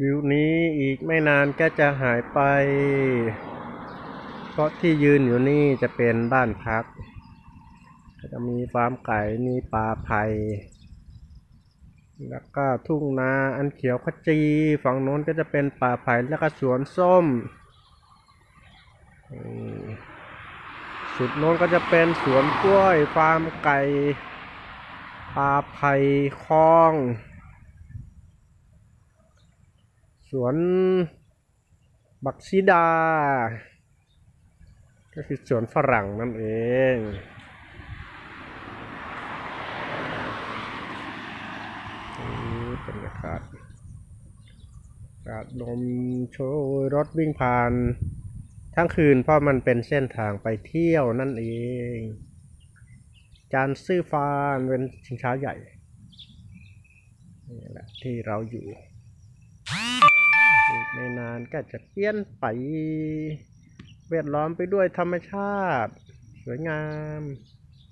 วิวนี้อีกไม่นานก็จะหายไป เพราะที่ยืนอยู่นี่จะเป็นบ้านพัก ก็จะมีฟาร์มไก่มีปลาไผ่แล้วก็ทุ่งนาอันเขียวขจี ฝั่งโน้นก็จะเป็นป่าไผ่แล้วก็สวนส้มอืมสุดโน้นก็จะเป็นสวนกล้วย ฟาร์มไก่ปลาไผ่คลอง สวนบักซิดา ก็คือสวนฝรั่งนั่นเองนี่บรรยากาศอากาศลมโชยรถวิ่งผ่านทั้งคืนเพราะมันเป็นเส้นทางไปเที่ยวนั่นเอง จานซื่อฟานเป็นชิงช้าใหญ่ นี่แหละที่เราอยู่ ม่นก็จะเปลี่ยนไปเวทล้อมไปด้วยธรรมชาติ สวยงาม